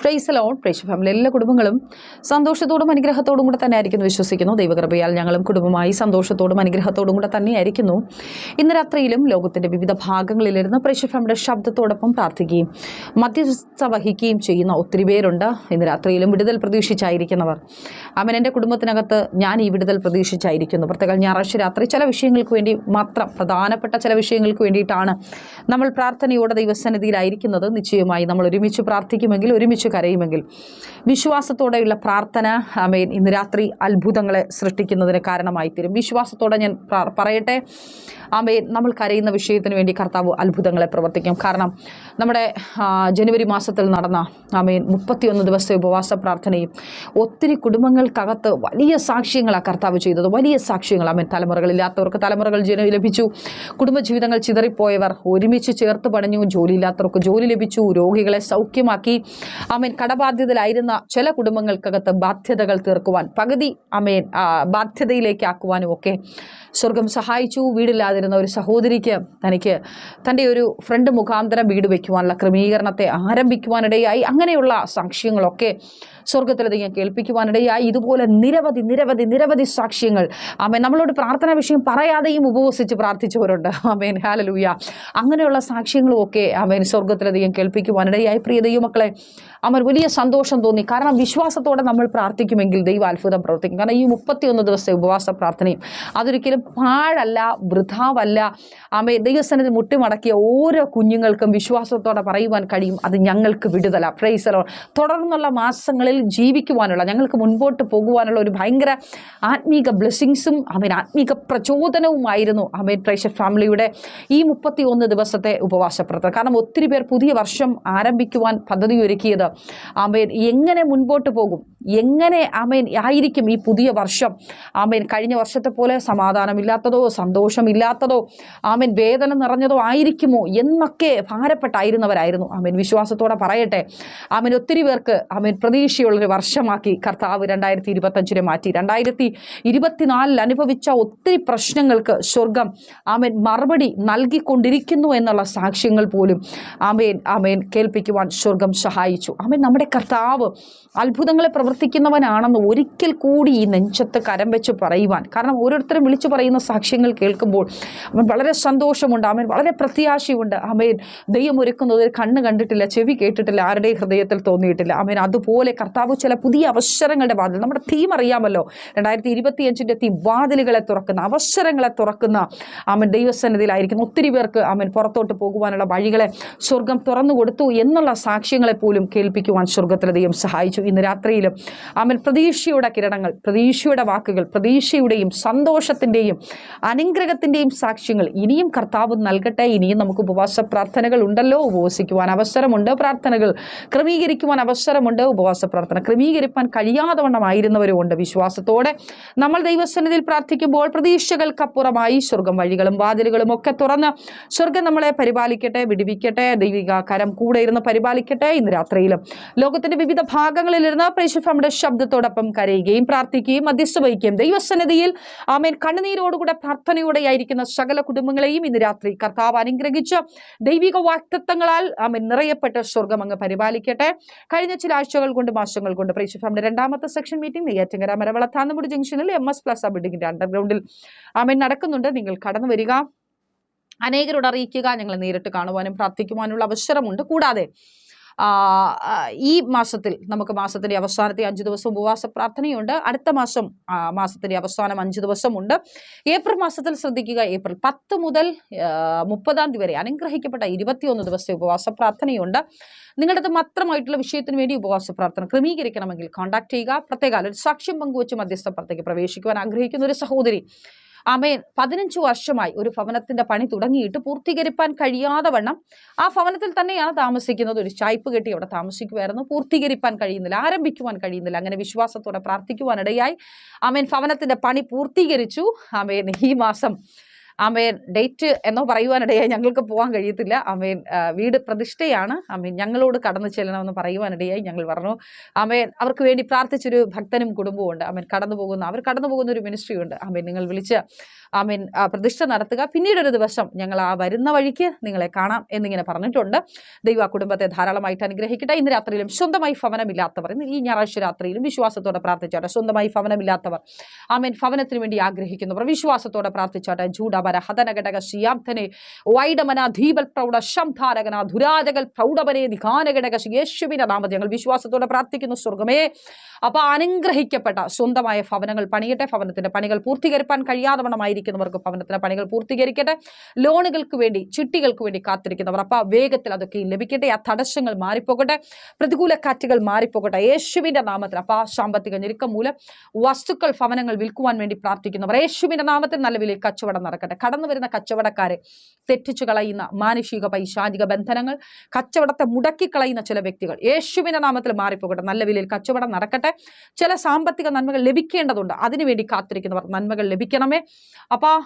Fries loan പ്രേക്ഷ family എല്ലാ കുടുംബങ്ങളും സന്തോഷത്തോടും അനുഗ്രഹത്തോടും കൂടെ തന്നെ ആയിരിക്കുന്നു വിശ്വസിക്കുന്നു. ദൈവകൃപയാൽ ഞങ്ങളും കുടുംബമായി സന്തോഷത്തോടും അനുഗ്രഹത്തോടും കൂടെ തന്നെയായിരിക്കുന്നു. ഇന്ന് രാത്രിയിലും ലോകത്തിന്റെ വിവിധ ഭാഗങ്ങളിലിരുന്ന് പ്രേക്ഷ ഫാമിലിയുടെ ശബ്ദത്തോടൊപ്പം പ്രാർത്ഥിക്കുകയും മധ്യസ്ഥ വഹിക്കുകയും ചെയ്യുന്ന ഒത്തിരി പേരുണ്ട്. ഇന്ന് രാത്രിയിലും വിടുതൽ പ്രതീക്ഷിച്ചായിരിക്കുന്നവർ. അവൻ എന്റെ കുടുംബത്തിനകത്ത് ഞാൻ ഈ വിടുതൽ പ്രതീക്ഷിച്ചായിരിക്കുന്നു. പ്രത്യേക ഞായറാഴ്ച രാത്രി ചില വിഷയങ്ങൾക്ക് വേണ്ടി മാത്രം പ്രധാനപ്പെട്ട ചില വിഷയങ്ങൾക്ക് വേണ്ടിയിട്ടാണ് നമ്മൾ പ്രാർത്ഥനയോടെ ദൈവസന്നിധിയിലായിരിക്കുന്നത്. നിശ്ചയമായി നമ്മൾ ഒരുമിച്ച് പ്രാർത്ഥിക്കുമെങ്കിൽ ഒരുമിച്ച് കരയുമെങ്കിൽ വിശ്വാസത്തോടെയുള്ള പ്രാർത്ഥന ആമേൻ ഇന്ന് രാത്രി അത്ഭുതങ്ങളെ സൃഷ്ടിക്കുന്നതിന് കാരണമായി തീരും വിശ്വാസത്തോടെ ഞാൻ പറയട്ടെ. ആമേൻ നമ്മൾ കരയുന്ന വിഷയത്തിന് വേണ്ടി കർത്താവ് അത്ഭുതങ്ങളെ പ്രവർത്തിക്കും. കാരണം നമ്മുടെ ജനുവരി മാസത്തിൽ നടന്ന ആമേൻ മുപ്പത്തിയൊന്ന് ദിവസത്തെ ഉപവാസ പ്രാർത്ഥനയും ഒത്തിരി കുടുംബങ്ങൾക്കകത്ത് വലിയ സാക്ഷ്യങ്ങളാണ് കർത്താവ് ചെയ്തത്. വലിയ സാക്ഷ്യങ്ങൾ ആമേൻ തലമുറകളില്ലാത്തവർക്ക് തലമുറകൾ ജന ലഭിച്ചു. കുടുംബജീവിതങ്ങൾ ചിതറിപ്പോയവർ ഒരുമിച്ച് ചേർത്ത് പണിഞ്ഞു. ജോലിയില്ലാത്തവർക്ക് ജോലി ലഭിച്ചു. രോഗികളെ സൗഖ്യമാക്കി. ആമേൻ കടബാധ്യതയിലായിരുന്ന ചില കുടുംബങ്ങൾക്കകത്ത് ബാധ്യതകൾ തീർക്കുവാൻ പകുതി ആമേൻ ബാധ്യതയിലേക്കാക്കുവാനും ഒക്കെ സ്വർഗം സഹായിച്ചു. വീടില്ലാതിരുന്ന ഒരു സഹോദരിക്ക് തനിക്ക് തന്റെ ഒരു ഫ്രണ്ട് മുഖാന്തരം വീട് വയ്ക്കുവാനുള്ള ക്രമീകരണത്തെ ആരംഭിക്കുവാനിടയായി. അങ്ങനെയുള്ള സാക്ഷ്യങ്ങളൊക്കെ സ്വർഗത്തിലധികം കേൾപ്പിക്കുവാനിടയായി. ഇതുപോലെ നിരവധി നിരവധി നിരവധി സാക്ഷ്യങ്ങൾ. ആമേൻ നമ്മളോട് പ്രാർത്ഥനാ വിഷയം പറയാതെയും ഉപവസിച്ച് പ്രാർത്ഥിച്ചവരുണ്ട്. ആമേൻ ഹാലലൂയ. അങ്ങനെയുള്ള സാക്ഷ്യങ്ങളും ഒക്കെ ആമേൻ സ്വർഗത്തിലധികം കേൾപ്പിക്കുവാനിടയായി. പ്രിയ ദൈവമക്കളെ അവർ വലിയ സന്തോഷം തോന്നി. കാരണം വിശ്വാസത്തോടെ നമ്മൾ പ്രാർത്ഥിക്കുമെങ്കിൽ ദൈവം അത്ഭുതം പ്രവർത്തിക്കും. കാരണം ഈ മുപ്പത്തിയൊന്ന് ദിവസത്തെ ഉപവാസ പ്രാർത്ഥനയും അതൊരിക്കലും പാഴല്ല വൃഥാവല്ല. ആമേ ദൈവസ്ഥാനത്തിൽ മുട്ടിമടക്കിയ ഓരോ കുഞ്ഞുങ്ങൾക്കും വിശ്വാസത്തോടെ പറയുവാൻ കഴിയും. അത് ഞങ്ങൾക്ക് വിടുതല. പ്രൈസലോ തുടർന്നുള്ള മാസങ്ങളിൽ ജീവിക്കുവാനുള്ള ഞങ്ങൾക്ക് മുൻപോട്ട് പോകുവാനുള്ള ഒരു ഭയങ്കര ആത്മീക ബ്ലെസ്സിങ്സും ആമേൻ ആത്മീക പ്രചോദനവുമായിരുന്നു അമേൻ പ്രൈഷ ഫാമിലിയുടെ ഈ മുപ്പത്തി ഒന്ന് ദിവസത്തെ ഉപവാസ പ്രാർത്ഥന. കാരണം ഒത്തിരി പേർ പുതിയ വർഷം ആരംഭിക്കുവാൻ പദ്ധതി ഒരുക്കിയത് എങ്ങനെ മുൻപോട്ട് പോകും? എങ്ങനെ ആമേൻ ആയിരിക്കും ഈ പുതിയ വർഷം? ആമേൻ. കഴിഞ്ഞ വർഷത്തെ പോലെ സമാധാനമില്ലാത്തതോ സന്തോഷമില്ലാത്തതോ ആമേൻ വേദന നിറഞ്ഞതോ ആയിരിക്കുമോ എന്നൊക്കെ ഭാരപ്പെട്ടായിരുന്നവരായിരുന്നു. ആമേൻ. വിശ്വാസത്തോടെ പറയട്ടെ. ആമേൻ. ഒത്തിരി പേർക്ക് ആമേൻ പ്രതീക്ഷയുള്ളൊരു വർഷമാക്കി കർത്താവ് രണ്ടായിരത്തി ഇരുപത്തഞ്ചിനെ മാറ്റി. രണ്ടായിരത്തി ഇരുപത്തിനാലിൽ അനുഭവിച്ച ഒത്തിരി പ്രശ്നങ്ങൾക്ക് സ്വർഗം ആമേൻ മറുപടി നൽകിക്കൊണ്ടിരിക്കുന്നു എന്നുള്ള സാക്ഷ്യങ്ങൾ പോലും ആമേൻ ആമേൻ കേൾപ്പിക്കുവാൻ സ്വർഗം സഹായിച്ചു. ആമേൻ. നമ്മുടെ കർത്താവ് അത്ഭുതങ്ങളെ പ്രവർത്തിക്കുന്നവനാണെന്ന് ഒരിക്കൽ കൂടി ഈ നെഞ്ചത്ത് കരം വെച്ച് പറയുവാൻ. കാരണം ഓരോരുത്തരും വിളിച്ചു പറയുന്ന സാക്ഷ്യങ്ങൾ കേൾക്കുമ്പോൾ അവൻ വളരെ സന്തോഷമുണ്ട് അവൻ വളരെ പ്രത്യാശയുണ്ട്. അമേൻ ദൈവം ഒരുക്കുന്നത് കണ്ണ് കണ്ടിട്ടില്ല ചെവി കേട്ടിട്ടില്ല ആരുടെ ഹൃദയത്തിൽ തോന്നിയിട്ടില്ല. അമേൻ അതുപോലെ കർത്താവ് ചില പുതിയ അവസരങ്ങളുടെ വാതിൽ. നമ്മുടെ തീം അറിയാമല്ലോ രണ്ടായിരത്തി ഇരുപത്തി അഞ്ചിന്റെ തീം വാതിലുകളെ തുറക്കുന്ന അവസരങ്ങളെ തുറക്കുന്ന അവൻ ദൈവസന്നിധിയിലായിരിക്കുന്നു. ഒത്തിരി പേർക്ക് അവൻ പുറത്തോട്ട് പോകുവാനുള്ള വഴികളെ സ്വർഗം തുറന്നു കൊടുത്തു എന്നുള്ള സാക്ഷ്യങ്ങളെ പോലും കേൾപ്പിക്കുവാൻ സ്വർഗത്തിലെ ദൈവം സഹായിച്ചു. ഇന്ന് രാത്രിയിലും അവൻ പ്രതീക്ഷയുടെ കിരണങ്ങൾ പ്രതീക്ഷയുടെ വാക്കുകൾ പ്രതീക്ഷയുടെയും സന്തോഷത്തിന്റെയും അനുഗ്രഹത്തിന്റെയും സാക്ഷ്യങ്ങൾ ഇനിയും കർത്താവ് നൽകട്ടെ. ഇനിയും നമുക്ക് ഉപവാസ പ്രാർത്ഥനകൾ ഉണ്ടല്ലോ. ഉപവസിക്കുവാൻ അവസരമുണ്ട് പ്രാർത്ഥനകൾ. ക്രമീകരിക്കുവാൻ അവസരമുണ്ട് ഉപവാസ പ്രാർത്ഥന ക്രമീകരിപ്പാൻ കഴിയാതെ വണ്ണമായിരുന്നവരുമുണ്ട് വിശ്വാസത്തോടെ. നമ്മൾ ദൈവസന്നിധിയിൽ പ്രാർത്ഥിക്കുമ്പോൾ പ്രതീക്ഷകൾക്കപ്പുറമായി സ്വർഗം വഴികളും വാതിലുകളും ഒക്കെ തുറന്ന് സ്വർഗം നമ്മളെ പരിപാലിക്കട്ടെ വിടിവിക്കട്ടെ. ദൈവിക കരം കൂടെ ഇരുന്ന് പരിപാലിക്കട്ടെ. ഇന്ന് രാത്രിയിലും ലോകത്തിന്റെ വിവിധ ഭാഗങ്ങളിലിരുന്ന് പ്രേക്ഷഫമ്മയുടെ ശബ്ദത്തോടൊപ്പം കരയുകയും പ്രാർത്ഥിക്കുകയും മധ്യസ്ഥ വഹിക്കുകയും ദൈവസന്നിധിയിൽ ആമേൻ കണ്ണുനീരോടുകൂടെ പ്രാർത്ഥനയോടെയായിരിക്കുന്ന സകല കുടുംബങ്ങളെയും ഇന്ന് രാത്രി കർത്താവ് അനുഗ്രഹിച്ച് ദൈവിക വാക്തത്വങ്ങളാൽ ആമേൻ നിറയപ്പെട്ട സ്വർഗം അങ്ങ് പരിപാലിക്കട്ടെ. കഴിഞ്ഞ ചില ആഴ്ചകൾ കൊണ്ട് മാസങ്ങൾ കൊണ്ട് പ്രേക്ഷഫമ്മയുടെ രണ്ടാമത്തെ സെക്ഷൻ മീറ്റിംഗ് നെയ്യാറ്റങ്കര മരവള താന്നമുടി ജംഗ്ഷനിൽ എം എസ് പ്ലസ് ബിൽഡിംഗിന്റെ അണ്ടർഗ്രൗണ്ടിൽ. ആമേൻ നടക്കുന്നുണ്ട്. നിങ്ങൾ കടന്നു വരിക. അനേകരോട് അറിയിക്കുക. ഞങ്ങൾ നേരിട്ട് കാണുവാനും പ്രാർത്ഥിക്കുവാനുള്ള അവസരമുണ്ട്. കൂടാതെ ഈ മാസത്തിൽ നമുക്ക് മാസത്തിന്റെ അവസാനത്തെ അഞ്ച് ദിവസം ഉപവാസ പ്രാർത്ഥനയുണ്ട്. അടുത്ത മാസം മാസത്തിന്റെ അവസാനം അഞ്ച് ദിവസമുണ്ട്. ഏപ്രിൽ മാസത്തിൽ ശ്രദ്ധിക്കുക. ഏപ്രിൽ പത്ത് മുതൽ മുപ്പതാം തീയതി വരെ അനുഗ്രഹിക്കപ്പെട്ട ഇരുപത്തിയൊന്ന് ദിവസത്തെ ഉപവാസ പ്രാർത്ഥനയുണ്ട്. നിങ്ങളുടെ മാത്രമായിട്ടുള്ള വിഷയത്തിന് വേണ്ടി ഉപവാസ പ്രാർത്ഥന ക്രമീകരിക്കണമെങ്കിൽ കോൺടാക്ട് ചെയ്യുക. പ്രത്യേക ഒരു സാക്ഷ്യം പങ്കുവച്ച് മധ്യസ്ഥ പുറത്തേക്ക് പ്രവേശിക്കുവാൻ ആഗ്രഹിക്കുന്ന ഒരു സഹോദരി ആമേൻ പതിനഞ്ച് വർഷമായി ഒരു ഭവനത്തിന്റെ പണി തുടങ്ങിയിട്ട് പൂർത്തീകരിപ്പാൻ കഴിയാതെ വണ്ണം ആ ഭവനത്തിൽ തന്നെയാണ് താമസിക്കുന്നത്. ഒരു ചായ്പ് കെട്ടി അവിടെ താമസിക്കുമായിരുന്നു. പൂർത്തീകരിപ്പാൻ കഴിയുന്നില്ല ആരംഭിക്കുവാൻ കഴിയുന്നില്ല. അങ്ങനെ വിശ്വാസത്തോടെ പ്രാർത്ഥിക്കുവാനിടയായി ആമേൻ ഭവനത്തിന്റെ പണി പൂർത്തീകരിച്ചു. ആമേൻ ഈ മാസം ആമേൻ ഡേറ്റ് എന്നോ പറയുവാനിടയായി ഞങ്ങൾക്ക് പോകാൻ കഴിയത്തില്ല. ആമേൻ വീട് പ്രതിഷ്ഠയാണ്. ആമേൻ ഞങ്ങളോട് കടന്നു ചെല്ലണമെന്ന് പറയുവാനിടയായി ഞങ്ങൾ പറഞ്ഞു. ആമേൻ അവർക്ക് വേണ്ടി പ്രാർത്ഥിച്ചൊരു ഭക്തനും കുടുംബവും ഉണ്ട്. ആമേൻ കടന്നു പോകുന്ന അവർ കടന്നു പോകുന്ന ഒരു മിനിസ്ട്രി ഉണ്ട്. ആമേൻ നിങ്ങൾ വിളിച്ച് ആമേൻ പ്രതിഷ്ഠ നടത്തുക. പിന്നീട് ഒരു ദിവസം ഞങ്ങൾ ആ വരുന്ന വഴിക്ക് നിങ്ങളെ കാണാം എന്നിങ്ങനെ പറഞ്ഞിട്ടുണ്ട്. ദൈവ കുടുംബത്തെ ധാരാളമായിട്ട് അനുഗ്രഹിക്കട്ടെ. ഇന്ന് രാത്രിയിലും സ്വന്തമായി ഭവനമില്ലാത്തവർ ഇന്ന് ഈ ഞായറാഴ്ച രാത്രിയിലും വിശ്വാസത്തോടെ പ്രാർത്ഥിച്ചോട്ടെ. സ്വന്തമായി ഭവനമില്ലാത്തവർ ആമേൻ ഭവനത്തിന് വേണ്ടി ആഗ്രഹിക്കുന്നവർ വിശ്വാസത്തോടെ പ്രാർത്ഥിച്ചോട്ടെ. ജൂഡബര ഹതനഘടക ശിയാബ്ധനെ വൈഡമന ധീപൽ പ്രൗഢ ശംധാരകന ധുരാജകൽ പ്രൗഢവനെ നിഘാനഘടക യേശുവിന്റെ നാമത്തിൽ ഞങ്ങൾ വിശ്വാസത്തോടെ പ്രാർത്ഥിക്കുന്നു. സ്വർഗമേ അപ്പൊ അനുഗ്രഹിക്കപ്പെട്ട സ്വന്തമായ ഭവനങ്ങൾ പണിയട്ടെ. ഭവനത്തിന്റെ പണികൾ പൂർത്തീകരിക്കാൻ കഴിയാതവണ്ണമായിരിക്കുന്നവർക്ക് ഭവനത്തിന്റെ പണികൾ പൂർത്തീകരിക്കട്ടെ. ലോണുകൾക്ക് വേണ്ടി ചിട്ടികൾക്ക് വേണ്ടി കാത്തിരിക്കുന്നവർ അപ്പൊ വേഗത്തിൽ അതൊക്കെ ലഭിക്കട്ടെ. ആ തടസ്സങ്ങൾ മാറിപ്പോകട്ടെ. പ്രതികൂല കാറ്റുകൾ മാറിപ്പോകട്ടെ. യേശുവിന്റെ നാമത്തിൽ അപ്പൊ ആ സാമ്പത്തിക ഞെരുക്കം മൂലം വസ്തുക്കൾ ഭവനങ്ങൾ വിൽക്കുവാൻ വേണ്ടി പ്രാർത്ഥിക്കുന്നവർ യേശുവിന്റെ നാമത്തിൽ നല്ല വിലയിൽ കച്ചവടം നടക്കട്ടെ. കടന്നു വരുന്ന കച്ചവടക്കാരെ തെറ്റിച്ചു കളയുന്ന മാനുഷിക പൈശാചിക ബന്ധനങ്ങൾ കച്ചവടത്തെ മുടക്കിക്കളയുന്ന ചില വ്യക്തികൾ. യേശുവിന്റെ നാമത്തിൽ മാറിപ്പോകട്ടെ. നല്ല വിലയിൽ കച്ചവടം നടക്കട്ടെ. ചില സാമ്പത്തിക നന്മകൾ ലഭിക്കേണ്ടതുണ്ട്. അതിനുവേണ്ടി കാത്തിരിക്കുന്നവർ നന്മകൾ ലഭിക്കണമേ. അപ്പോൾ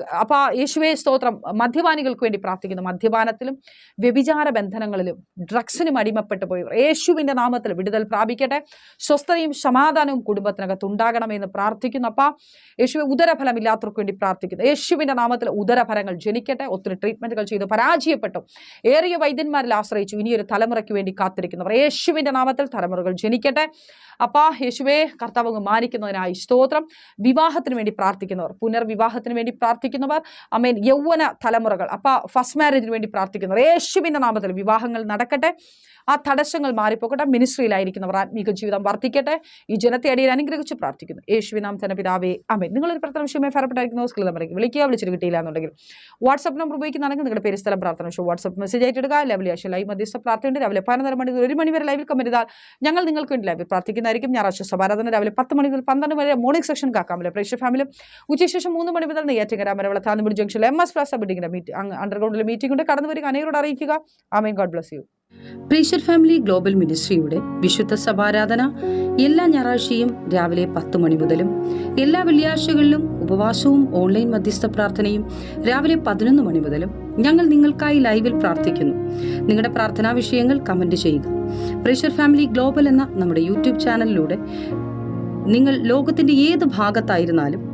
അപ്പോൾ യേശുവെ സ്തോത്രം. മദ്യപാനികൾക്ക് വേണ്ടി പ്രാർത്ഥിക്കുന്നു. മദ്യപാനത്തിലും വ്യഭിചാര ബന്ധനങ്ങളിലും ഡ്രഗ്സിനും അടിമപ്പെട്ടു പോയവർ. യേശുവിന്റെ നാമത്തിൽ വിടുതൽ പ്രാപിക്കട്ടെ. സ്വസ്ഥതയും സമാധാനവും കുടുംബത്തിനകത്ത് ഉണ്ടാകണമെന്ന് പ്രാർത്ഥിക്കുന്നു. അപ്പോൾ യേശുവെ ഉദരഫലമില്ലാത്തവർക്ക് വേണ്ടി പ്രാർത്ഥിക്കുന്നു. യേശുവിന്റെ നാമത്തിൽ ഉദരഫലങ്ങൾ ജനിക്കട്ടെ. ഒത്തിരി ട്രീറ്റ്മെന്റുകൾ ചെയ്തു. പരാജയപ്പെട്ടു. ഏറിയ വൈദ്യന്മാരിൽ ആശ്രയിച്ചു. ഇനിയൊരു തലമുറയ്ക്ക് വേണ്ടി കാത്തിരിക്കുന്നവർ. യേശുവിന്റെ നാമത്തിൽ തലമുറകൾ ജനിക്കട്ടെ. അപ്പാ യേശുവെ കർത്താവ് മാനിക്കുന്നതിനായി സ്തോത്രം. വിവാഹത്തിന് വേണ്ടി പ്രാർത്ഥിക്കുന്നവർ. പുനർവിവാഹത്തിന് വേണ്ടി പ്രാർത്ഥിക്കുന്നവർ അമീൻ യൗവന തലമുറകൾ. അപ്പ ഫസ്റ്റ് മാരേജിന് വേണ്ടി പ്രാർത്ഥിക്കുന്നവർ യേശുവിന്റെ നാമത്തിൽ വിവാഹങ്ങൾ നടക്കട്ടെ. ആ തടസ്സങ്ങൾ മാറിപ്പോകട്ടെ. മിനിസ്ട്രിയിലായിരിക്കുന്നവർ ആത്മീക ജീവിതം വർദ്ധിക്കട്ടെ. ഈ ജനത്തെ അടിയിൽ അനുഗ്രഹിച്ച് പ്രാർത്ഥിക്കുന്നു. യേശുവിനാം തന്നെ പിതാവേ അമേൻ നിങ്ങളൊരു പ്രത്യേക വിഷയമായി ഫലപ്പെട്ടായിരിക്കുന്ന. സ്കിൽ നമ്പറേക്ക് വിളിക്കുക. വിളിച്ചിട്ട് കിട്ടിയില്ല എന്നുണ്ടെങ്കിൽ വാട്സ്ആപ്പ് നമ്പർ ഉപയോഗിക്കുന്നതാണെങ്കിൽ നിങ്ങളുടെ പേര് സ്ഥലം പ്രാർത്ഥന ഷോ വാട്സ്ആപ്പ് മെസ്സേജ് ആയിട്ട് എടുക്കുക ലെവലി ആശ ലൈവ് മധ്യസ്ഥ പ്രാർത്ഥനയുണ്ട്. രാവിലെ പതിനൊന്നര മണി ഒരു മണി വരെ ലൈവിൽ കമന്റ് ചെയ്താൽ ഞങ്ങൾ നിങ്ങൾക്ക് വേണ്ടി ലൈവിൽ പ്രാർത്ഥിക്കുന്നതായിരിക്കും. ഞായറാഴ്ച സഭാരാധന രാവിലെ പത്ത് മണി മുതൽ പന്ത്രണ്ട് വരെ മോർണിംഗ് സെക്ഷൻ കാക്കാമല്ലേ പ്രേക്ഷക ഫാമിലും ഉച്ചശേഷം മൂന്ന് മണി മുതൽ നെയ്യാറ്റിങ്കര മരവള താന്നുപുരി ജംഗ്ഷനിൽ എം എസ് പ്ലാസ ബിൽഡിംഗിന്റെ മീറ്റ് അണ്ടർഗ്രൗണ്ടിലെ മീറ്റിംഗ് ഉണ്ട്. കടന്നു വരിക അനേകരോട് അറിയിക്കുക. ആമേൻ. ഗോഡ് ബ്ലസ് യു പ്രീഷർ ഫാമിലി ഗ്ലോബൽ മിനിസ്ട്രിയുടെ വിശുദ്ധ സഭാരാധന എല്ലാ ഞായറാഴ്ചയും രാവിലെ പത്ത് മണി മുതലും എല്ലാ വെള്ളിയാഴ്ചകളിലും ഉപവാസവും ഓൺലൈൻ മധ്യസ്ഥ പ്രാർത്ഥനയും രാവിലെ പതിനൊന്ന് മണി മുതലും ഞങ്ങൾ നിങ്ങൾക്കായി ലൈവിൽ പ്രാർത്ഥിക്കുന്നു. നിങ്ങളുടെ പ്രാർത്ഥനാ വിഷയങ്ങൾ കമന്റ് ചെയ്യുക. പ്രീഷർ ഫാമിലി ഗ്ലോബൽ എന്ന നമ്മുടെ യൂട്യൂബ് ചാനലിലൂടെ നിങ്ങൾ ലോകത്തിന്റെ ഏത് ഭാഗത്തായിരുന്നാലും